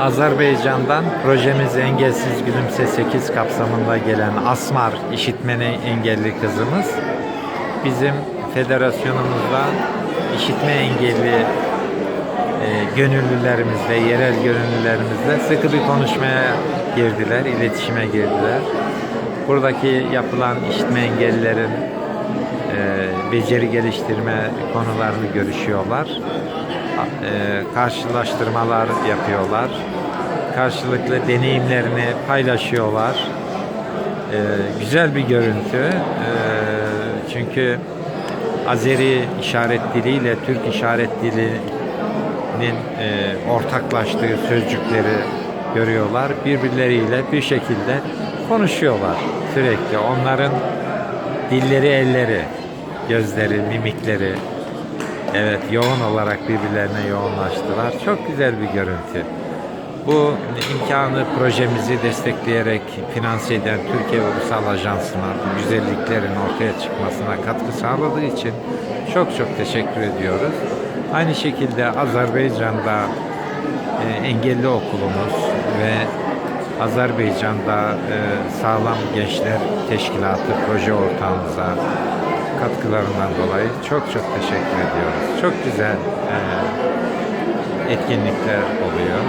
Azerbaycan'dan projemiz Engelsiz Gülümse 8 kapsamında gelen Asmar işitmeni engelli kızımız bizim federasyonumuzda işitme engelli e, gönüllülerimizle, yerel gönüllülerimizle sıkı bir konuşmaya girdiler, iletişime girdiler. Buradaki yapılan işitme engellilerin beceri geliştirme konularını görüşüyorlar. E, karşılaştırmalar yapıyorlar. Karşılıklı deneyimlerini paylaşıyorlar. E, güzel bir görüntü. Çünkü Azeri işaret diliyle Türk işaret dilinin e, ortaklaştığı sözcükleri görüyorlar. Birbirleriyle bir şekilde konuşuyorlar sürekli. Onların dilleri, elleri, gözleri, mimikleri evet yoğun olarak birbirlerine yoğunlaştılar. Çok güzel bir görüntü. Bu imkanı projemizi destekleyerek finanse eden Türkiye Ulusal Ajansı'na güzelliklerin ortaya çıkmasına katkı sağladığı için çok çok teşekkür ediyoruz. Aynı şekilde Azerbaycan'da e, engelli okulumuz ve Azerbaycan'da e, Sağlam Gençler Teşkilatı proje ortağımıza katkılarından dolayı çok çok teşekkür ediyoruz. Çok güzel e, etkinlikler oluyor.